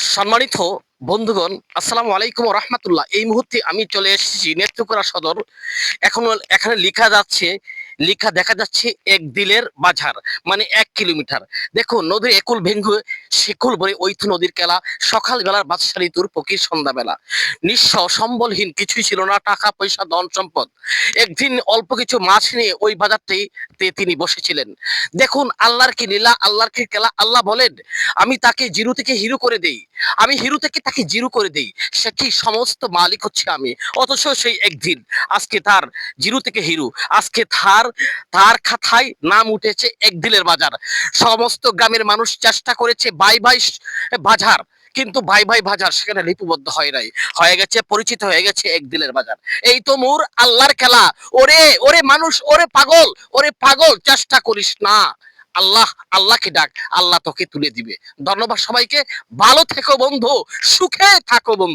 সম্মানিত বন্ধুগণ, আসসালামু আলাইকুম রহমতুল্লাহ। এই মুহূর্তে আমি চলে এসেছি নেত্রকোনা সদর। এখন এখানে লেখা যাচ্ছে লেখা দেখা যাচ্ছে এক দিলের বাজার মানে এক কিলোমিটার। দেখো নদীর একুল ভেঙ্গু শেকুল বলে ঐথ নদীর খেলা সকালবেলার বাদশা ঋতুর ফকির সন্ধ্যাবেলা। নিঃস্ব সম্বলহীন কিছুই ছিল না, টাকা, পয়সা, ধন, সম্পদ। একদিন অল্প কিছু মাছ নিয়ে ওই বাজারটাই তে তিনি বসেছিলেন। দেখুন, আল্লাহর কি লীলা, আল্লাহর কি কেলা, আল্লাহ বলেন, আমি তাকে জিরু থেকে হিরু করে দেই। আমি হিরু থেকে তাকে জিরু করে দেই। সে কি সমস্ত মালিক হচ্ছে আমি। অথচ সেই একদিন, আজকে তার জিরু থেকে হিরু, আজকে তার তার খাতায় নাম উঠেছে একদিনের বাজার। সমস্ত গ্রামের মানুষ চেষ্টা করেছে বাই বাই বাজার, কিন্তু ভাই ভাই বাজার সেখানে লিপিবদ্ধ হয় নাই। হয়ে গেছে, পরিচিত হয়ে গেছে একদিনের বাজার। এই তো মোর আল্লাহর খেলা। ওরে ওরে মানুষ, ওরে পাগল ওরে পাগল, চেষ্টা করিস না। আল্লাহ, আল্লাহকে ডাক, আল্লাহ তোকে তুলে দিবে। ধন্যবাদ সবাইকে। ভালো থেকো বন্ধু, সুখে থাকো বন্ধু।